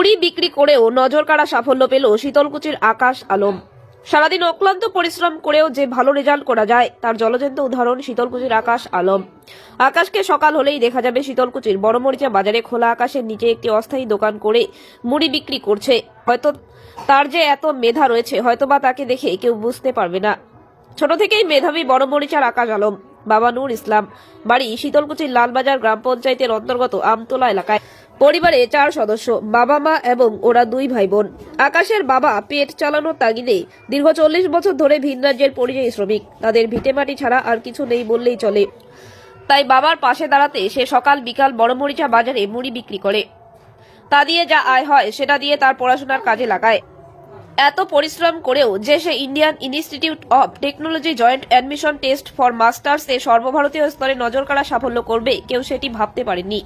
মুড়ি বিক্রি করেও নজর কাড়া সাফল্য পেল শীতলকুচির আকাশ আলম। সারাদিন অক্লান্ত পরিশ্রম করেও যে ভালো রেজাল্ট করা যায়, তার জলজন্ত উদাহরণ শীতলকুচির আকাশ আলম। আকাশকে সকাল হলেই দেখা যাবে শীতলকুচির বড়মরিচা বাজারে খোলা আকাশের নিচে একটি অস্থায়ী দোকান করে মুড়ি বিক্রি করছে। হয়তো তার যে এত মেধা রয়েছে, হয়তোবা তাকে দেখে কেউ বুঝতে পারবে না। ছোট থেকেই মেধাবী বড়মরিচার আকাশ আলম। বাবা নূর ইসলাম। বাড়ি শীতলকুচির লালবাজার গ্রাম পঞ্চায়েতের অন্তর্গত আমতলা এলাকায়। পরিবারে চার সদস্য, বাবা মা এবং ওরা দুই ভাই বোন আকাশের বাবা পেট চালানোর তাগিদে দীর্ঘ চল্লিশ বছর ধরে ভিন রাজ্যের পরিযায়ী শ্রমিক। তাদের ভিটেমাটি ছাড়া আর কিছু নেই বললেই চলে। তাই বাবার পাশে দাঁড়াতে সে সকাল বিকাল বড়মরিচা বাজারে মুড়ি বিক্রি করে। তা দিয়ে যা আয় হয়, সেটা দিয়ে তার পড়াশোনার কাজে লাগায়। এত পরিশ্রম করেও যে সে Indian Institute of Technology Joint Admission Test for Masters এ সর্বভারতীয় স্তরে নজর কাড়া সাফল্য করবে, কেউ সেটি ভাবতে পারেনি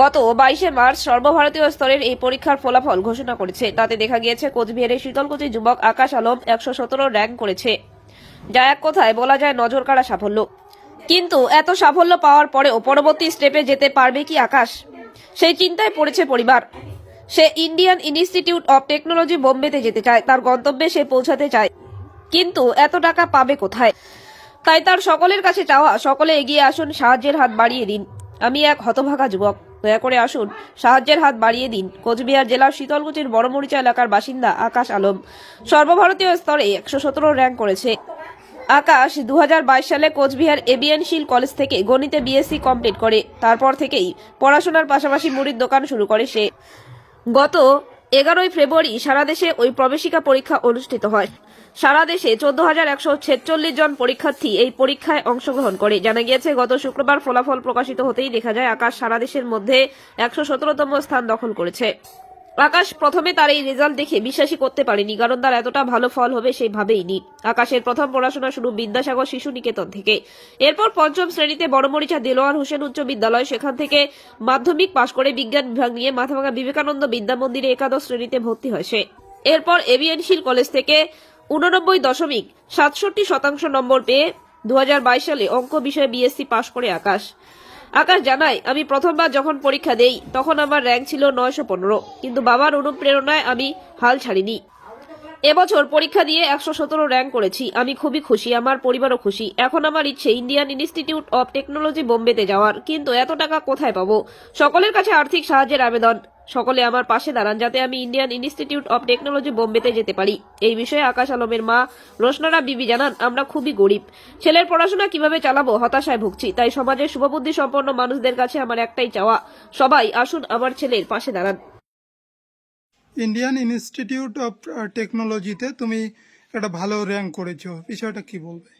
গত বাইশে মার্চ সর্বভারতীয় স্তরের এই পরীক্ষার ফলাফল ঘোষণা করেছে। তাতে দেখা গিয়েছে, কোচবিহারের শীতলকুচি যুবক আকাশ আলম একশো সতেরো র্যাঙ্ক করেছে। যা এক কথায় বলা যায় নজর কাড়া সাফল্য। কিন্তু এত সাফল্য পাওয়ার পরেও পরবর্তী স্টেপে যেতে পারবে কি আকাশ? সেই চিন্তায় পড়েছে পরিবার। সে ইন্ডিয়ান ইনস্টিটিউট অব টেকনোলজি বোম্বেতে যেতে চায়। তার গন্তব্যে সে পৌঁছাতে চায়। কিন্তু এত টাকা পাবে কোথায়? তাই তার সকলের কাছে চাওয়া, সকলে এগিয়ে আসুন, সাহায্যের হাত বাড়িয়ে দিন। আমি এক হতভাগা যুবক। দয়া করে আসুন, সাহায্যের হাত বাড়িয়ে দিন। কোচবিহার জেলার শীতলকুচির বড়মরিচা এলাকার বাসিন্দা আকাশ আলম সর্বভারতীয় স্তরে একশো সতেরো র্যাঙ্ক করেছে। আকাশ দু হাজার বাইশ সালে কোচবিহার এবিএন শিল কলেজ থেকে গণিতে বিএসসি কমপ্লিট করে। তারপর থেকেই পড়াশোনার পাশাপাশি মুড়ির দোকান শুরু করে সে। গত এগারোই ফেব্রুয়ারি সারা দেশে ওই প্রবেশিকা পরীক্ষা অনুষ্ঠিত হয়। সারা দেশে চোদ্দ হাজার একশো ছেচল্লিশ জন পরীক্ষার্থী এই পরীক্ষায় অংশগ্রহণ করে। জানা গিয়েছে, গত শুক্রবার ফলাফল প্রকাশিত হতেই দেখা যায়, আকাশ সারা দেশের মধ্যে একশো সতেরোতম স্থান দখল করেছে। আকাশ প্রথমে তার এই রেজাল্ট দেখে বিশ্বাসই করতে পারেনি, কারণ তার এতটা ভালো ফল হবে সে ভাবেইনি। আকাশের প্রথম পড়াশোনা শুরু বিদ্যাসাগর শিশু নিকেতন থেকে। এরপর পঞ্চম শ্রেণীতে বড়মরিচা দেলোয়ার হোসেন উচ্চ বিদ্যালয়, সেখান থেকে মাধ্যমিক পাশ করে বিজ্ঞান বিভাগ নিয়ে মাথাভাঙা বিবেকানন্দ বিদ্যা মন্দিরে একাদশ শ্রেণীতে ভর্তি হয় সে। এরপর এভিএনশিল কলেজ থেকে উননব্বই দশমিক সাতষট্টি শতাংশ নম্বর পেয়ে দু হাজার বাইশ সালে অঙ্ক বিষয়ে বিএসসি পাশ করে আকাশ। আকাশ জানায়, আমি প্রথমবার যখন পরীক্ষা দেই, তখন আমার র্যাঙ্ক ছিল নয়শো পনেরো। কিন্তু বাবার অনুপ্রেরণায় আমি হাল ছাড়িনি। এবছর পরীক্ষা দিয়ে একশো সতেরো র্যাঙ্ক করেছি। আমি খুবই খুশি, আমার পরিবারও খুশি। এখন আমার ইচ্ছে ইন্ডিয়ান ইনস্টিটিউট অব টেকনোলজি বোম্বেতে যাওয়ার। কিন্তু এত টাকা কোথায় পাবো? সকলের কাছে আর্থিক সাহায্যের আবেদন। সকলে আমার পাশে দাঁড়ান যাতে আমি ইন্ডিয়ান ইনস্টিটিউট অব টেকনোলজি বোম্বেতে যেতে পারি। এই বিষয়ে আকাশ আলমের মা রোশনারা বিবি জানান, আমরা খুবই গরিব। ছেলের পড়াশোনা কীভাবে চালাবো? হতাশায় ভুগছি। তাই সমাজের শুভবুদ্ধি সম্পন্ন মানুষদের কাছে আমার একটাই চাওয়া, সবাই আসুন আমার ছেলের পাশে দাঁড়ান। ইন্ডিয়ান ইনস্টিটিউট অফ টেকনোলজিতে তুমি একটা ভালো র্যাঙ্ক করেছ। বিষয়টা কি বলবে?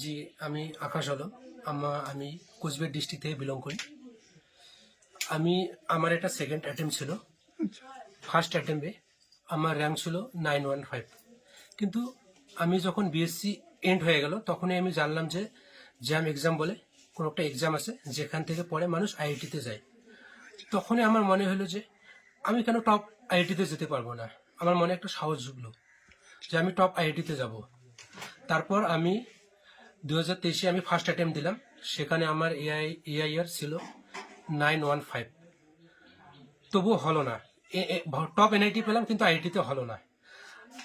জি আমি আকাশ আলম। আমা আমি কোচবিহার ডিস্ট্রিক্ট থেকে বিলং করি। আমি আমার একটা সেকেন্ড অ্যাটেম্প ছিল। আচ্ছা। ফার্স্ট অ্যাটেম্পে আমার র্যাঙ্ক ছিল নাইন ওয়ান ফাইভ কিন্তু আমি যখন বিএসসি এন্ড হয়ে গেল তখনই আমি জানলাম যে জ্যাম এক্সাম বলে কোনো একটা এক্সাম আছে যেখান থেকে পরে মানুষ আইআইটিতে যায়। তখনই আমার মনে হলো যে আমি কেন টপ আইআইটিতে যেতে পারব না। আমার মনে একটা সাহস জুগলো যে আমি টপ আইআইটিতে যাব। তারপর আমি দু হাজার তেইশে আমি ফার্স্ট অ্যাটেম্প দিলাম। সেখানে আমার A I A I R ছিল নাইন ওয়ান ফাইভ তবুও হলো না। টপ এনআইটি পেলাম কিন্তু আইআইটিতে হলো না।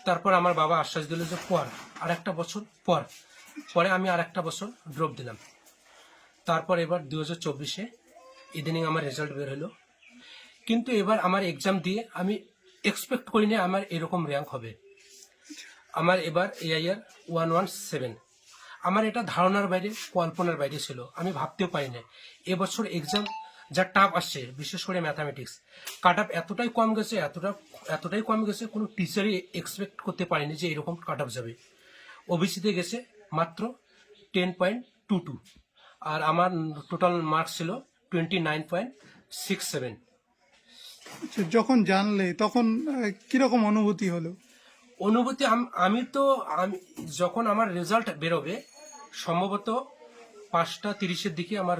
তারপর আমার বাবা আশ্বাস দিল যে পর আর একটা বছর পর, পরে আমি আর একটা বছর ড্রপ দিলাম। তারপর এবার দু হাজার চব্বিশে ইদানিং আমার রেজাল্ট বের হলো। কিন্তু এবার আমার এক্সাম দিয়ে আমি এক্সপেক্ট করিনি আমার এরকম র্যাঙ্ক হবে। আমার এবার এআইআর ওয়ান ওয়ান সেভেন আমার এটা ধারণার বাইরে, কল্পনার বাইরে ছিল। আমি ভাবতেও পারি না এবছর এক্সাম যা টাফ আসছে, বিশেষ করে ম্যাথামেটিক্স কাট আপ এতটাই কম গেছে, এতটা, এতটাই কম গেছে, কোনো টিচারই এক্সপেক্ট করতে পারেনি যে এরকম কাট আপ যাবে। ওবিসিতে গেছে মাত্র টেন পয়েন্ট টু টু আর আমার টোটাল মার্কস ছিল twenty nine point six seven যখন জানলে, তখন কীরকম অনুভূতি হলো? অনুভূতি আমি তো, আমি যখন আমার রেজাল্ট বেরোবে, সম্ভবত পাঁচটা তিরিশের দিকে আমার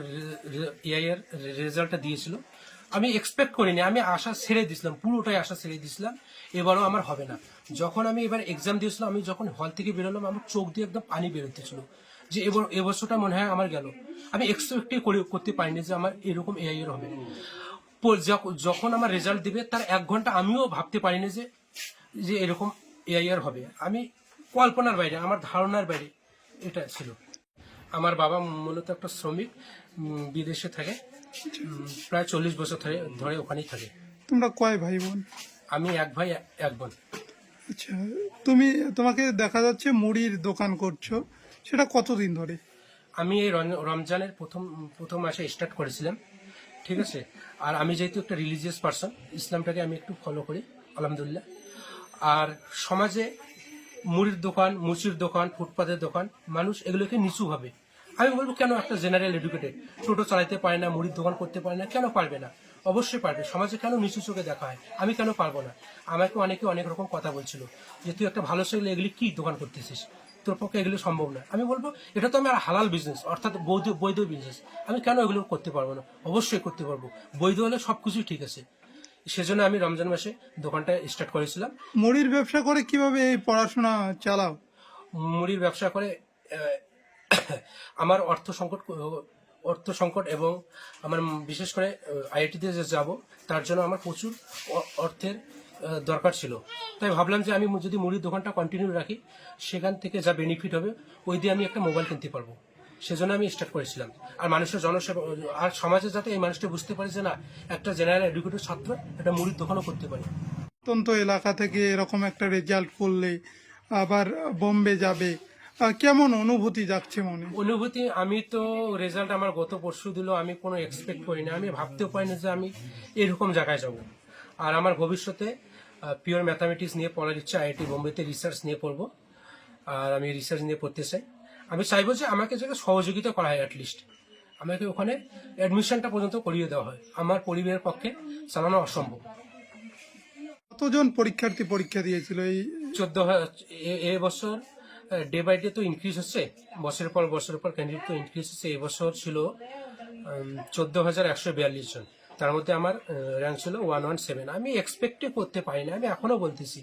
এআইয়ের রেজাল্টটা দিয়েছিল। আমি এক্সপেক্ট করিনি, আমি আশা ছেড়ে দিয়েছিলাম, পুরোটাই আশা ছেড়ে দিয়েছিলাম, এবারও আমার হবে না। যখন আমি এবার এক্সাম দিয়েছিলাম, আমি যখন হল থেকে বেরোলাম, আমার চোখ দিয়ে একদম পানি বেরোতেছিল, যে এবার এবছরটা মনে হয় আমার গেল। আমি এক্সপেক্টই করতে পারিনি যে আমার এরকম এআইয়ের হবে। যখন আমার রেজাল্ট দিবে তার এক ঘণ্টা আমিও ভাবতে পারিনি যে যে এরকম এআইআর হবে। আমি কল্পনার বাইরে আমার ধারণার বাইরে এটা ছিল। আমার বাবা মূলত একটা শ্রমিক বিদেশে থাকে প্রায় চল্লিশ বছর ধরে ধরে ওখানেই থাকে। তোমরা কয় ভাই বোন? আমি এক ভাই এক- বোন। আচ্ছা তুমি তোমাকে দেখা যাচ্ছে মুড়ির দোকান করছ সেটা কতদিন ধরে? আমি এই রম- রমজানের প্রথম প্রথম মাসে স্টার্ট করেছিলাম। ঠিক আছে? আর আমি যেহেতু একটা রিলিজিয়াস পার্সন ইসলামটাকে আমি একটু ফলো করি, আলহামদুলিল্লাহ। আর সমাজে মুড়ির দোকান মুচির দোকান, ফুটপাতের দোকান, মানুষ এগুলোকে নিচু ভাবে। আমি বলব, কেন একটা জেনারেল এডুকেটেড টোটো চালাতে পারে না, মুড়ির দোকান করতে পারে না, কেন পারবে না? অবশ্যই পারবে। সমাজে কেন নিচু চোখে দেখা হয়? আমি কেন পারব না? আমাকে অনেকে অনেক রকম কথা বলছিল যে, তুই একটা ভালো ছেলে, এগুলি কি দোকান করতেছিস? তোর পক্ষে এগুলো সম্ভব নয়। আমি বলব এটা তো আমার হালাল বিজনেস অর্থাৎ বৈধ বৈধ বিজনেস আমি কেন এগুলো করতে পারব না? অবশ্যই করতে পারব। বৈধ হলে সবকিছুই ঠিক আছে। সেজন্য আমি রমজান মাসে দোকানটা স্টার্ট করেছিলাম। মুড়ির ব্যবসা করে কীভাবে এই পড়াশোনা চালাও? মুড়ির ব্যবসা করে আমার অর্থ সংকট অর্থ সংকট এবং আমার বিশেষ করে আইআইটিতে যে যাব তার জন্য আমার প্রচুর অর্থের দরকার ছিল। তাই ভাবলাম যে আমি যদি মুড়ির দোকানটা কন্টিনিউ রাখি সেখান থেকে যা বেনিফিট হবে ওই দিয়ে আমি একটা মোবাইল কিনতে পারব। সেজন্য আমি স্টার্ট করেছিলাম। আর মানুষের জনসেবা আর সমাজে যাতে এই মানুষটা বুঝতে পারে যে না একটা জেনারেল এডুকেটেড ছাত্র একটা মুড়ির দোকানও করতে পারে। অত্যন্ত এলাকা থেকে এরকম একটা রেজাল্ট করলে আবার বোম্বে যাবে কেমন অনুভূতি যাচ্ছে মনে? অনুভূতি আমি তো রেজাল্ট আমার গত পরশু দিল আমি কোনো এক্সপেক্ট করিনি। আমি ভাবতেও পারিনি যে আমি এরকম জায়গায় যাব। আর আমার ভবিষ্যতে পিওর ম্যাথামেটিক্স নিয়ে পড়ার ইচ্ছা আইআইটি বোম্বেতে রিসার্চ নিয়ে পড়ব। আর আমি রিসার্চ নিয়ে পড়তে চাই। আমি চাইব যে আমাকে যাতে সহযোগিতা করা হয় অ্যাটলিস্ট আমাকে ওখানে অ্যাডমিশনটা পর্যন্ত করিয়ে দেওয়া হয়। আমার পরিবারের পক্ষে চালানো অসম্ভব। কতজন পরীক্ষার্থী পরীক্ষা দিয়েছিল এই চোদ্দ এ বছর ডে বাই ডে তো ইনক্রিজ হচ্ছে। বছরের পর বছরের পর ক্যান্ডিডেট তো ইনক্রিজ হচ্ছে। এবছর ছিল চোদ্দ হাজার একশো বিয়াল্লিশ জন। তার মধ্যে আমার র্যাঙ্ক ছিল ওয়ান ওয়ান সেভেন আমি এক্সপেক্টে করতে পারি না আমি এখনও বলতেছি।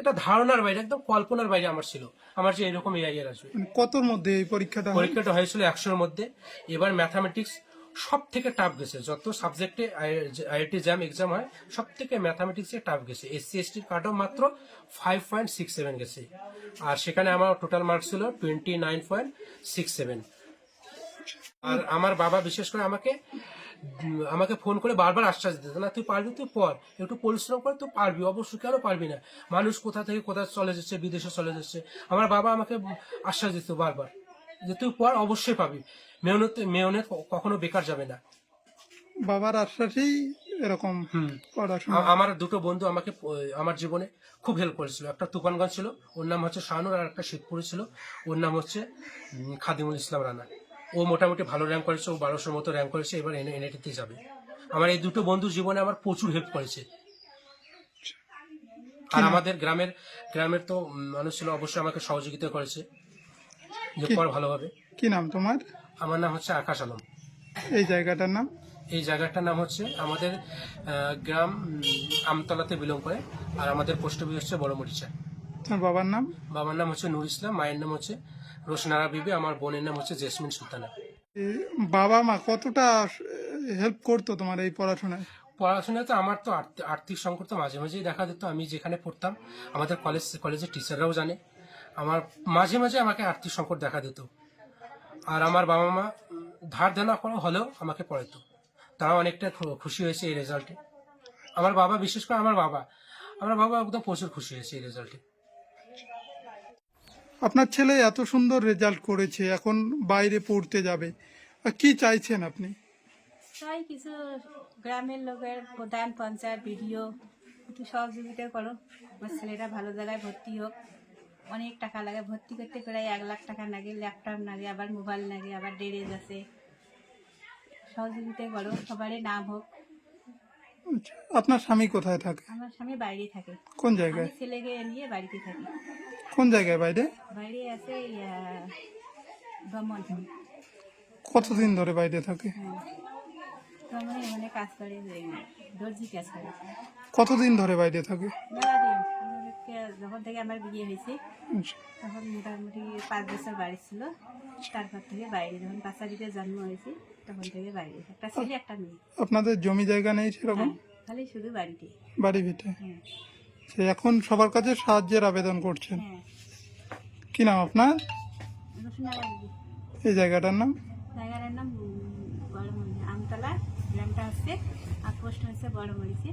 এটা ধারণার বাইরে একদম কল্পনার বাইরে আমার ছিল। আমার যে এরকম এআইয়ের আসবে। মানে কতর মধ্যে এই পরীক্ষাটা পরীক্ষাটা হয়েছিল একশোর মধ্যে। এবার ম্যাথামেটিক্স সব থেকে টাফ গেছে। যত সাবজেক্টে আইআইটি জ্যাম এক্সাম হয় সব থেকে ম্যাথামেটিক্সে টাফ গেছে। এসসি এসটির কাট মাত্র ফাইভ পয়েন্ট সিক্স সেভেন গেছে। আর সেখানে আমার টোটাল মার্ক ছিল twenty nine point six seven আর আমার বাবা বিশেষ করে আমাকে আমাকে ফোন করে বারবার আশ্বাস দিত না তুই পারবি তুই পর একটু পরিশ্রম করে তুই পারবি অবশ্যই কেন পারবি না? মানুষ কোথা থেকে কোথায় চলে যাচ্ছে বিদেশে চলে যাচ্ছে আমার বাবা আমাকে আশ্বাস দিত বারবার যে তুই পর অবশ্যই পাবি। মেহনত মেহনত কখনো বেকার যাবে না। বাবার আশ্বাসেই এরকম আমার দুটো বন্ধু আমাকে আমার জীবনে খুব হেল্প করেছিল। একটা তুফানগঞ্জ ছিল ওর নাম হচ্ছে শাহানুর আর একটা শিবপুরি ছিল। ওর নাম হচ্ছে খাদিমুল ইসলাম রানা। ও মোটামুটি ভালো র্যাঙ্ক করেছে ও বারোশোর মতো র্যাঙ্ক করেছে এবার এনে এনআইটিতে যাবে। আমার এই দুটো বন্ধু জীবনে আমার প্রচুর হেল্প করেছে। আর আমাদের গ্রামের গ্রামের তো মানুষ ছিল অবশ্যই আমাকে সহযোগিতা করেছে। যে পর ভালোভাবে কি নাম তোমার? আমার নাম হচ্ছে আকাশ আলম। এই জায়গাটার নাম? এই জায়গাটার নাম হচ্ছে আমাদের গ্রাম আমতলাতে বিলং করে আর আমাদের পোস্ট অফিস হচ্ছে বড় মরিচা বাবার নাম? বাবার নাম হচ্ছে নুর ইসলাম মায়ের নাম হচ্ছে রোশনারা বিবি আমার বোনের নাম হচ্ছে জেসমিন সুলতানা। বাবা মা কতটা হেল্প করতো তোমার এই পড়াশোনায়? পড়াশোনাতে আমার তো আর্থ- আর্থিক সংকট তো মাঝে মাঝেই দেখা দিত আমি যেখানে পড়তাম আমাদের কলেজ কলেজের টিচাররাও জানে। আমার মাঝে মাঝে আমাকে আর্থিক সংকট দেখা দিত। আর আমার বাবা মা ধার দেনা করা হলেও আমাকে পড়াতো তারা অনেকটা খুশি হয়েছে এই রেজাল্টে আমার বাবা বিশেষ করে আমার বাবা আমার বাবা একদম প্রচুর খুশি হয়েছে এই রেজাল্টে আপনার ছেলে এত সুন্দর রেজাল্ট করেছে, এখন বাইরে পড়তে যাবে। কি চাইছেন আপনি? তাই কিছু গ্রামের লোকের প্রধান পঞ্চায়েত, বিডিও, একটু সহযোগিতা করো আমার ছেলেটা ভালো জায়গায় ভর্তি হোক। অনেক টাকা লাগে, ভর্তি করতে প্রায় এক লাখ টাকা লাগে ল্যাপটপ লাগে, আবার মোবাইল লাগে, আবার ড্রেস আছে। সহযোগিতা করো সবারই নাম হোক। আচ্ছা, আপনার স্বামী কোথায় থাকে? আমার স্বামী বাইরে থাকে। কোন আমি জায়গায় ছেলেকে নিয়ে বাড়িতে থাকি। কোন জায়গায় বাইরে? বাইরে আছে দমন কতদিন ধরে বাইরে থাকে? হ্যাঁ। দমনে মানে কাজ করে দর্জি কাজ করে। কতদিন ধরে বাইরে থাকে? মেলা দিন। আমাদের আজকে যখন থেকে আমার বিয়ে হয়েছে। তখন মোটামুটি পাঁচ বছর বাড়ি ছিল। তারপর থেকে বাইরে যখন বাচ্চাটিতে জন্ম হয়েছে তখন থেকে বাইরে। একটা ছেলে একটা মেয়ে। আপনাদের জমি জায়গা নেই সেরকম? হ্যাঁ, খালি শুধু বাড়িতে। বাড়ি ভিটে? হ্যাঁ। সে এখন সবার কাছে সাহায্যের আবেদন করছেন? হ্যাঁ। কি নাম আপনার? এই জায়গাটার নাম? জায়গাটার নাম বড়মরিচে আমতলা গ্রামটা হচ্ছে আর পোস্ট হচ্ছে বড়মরিচে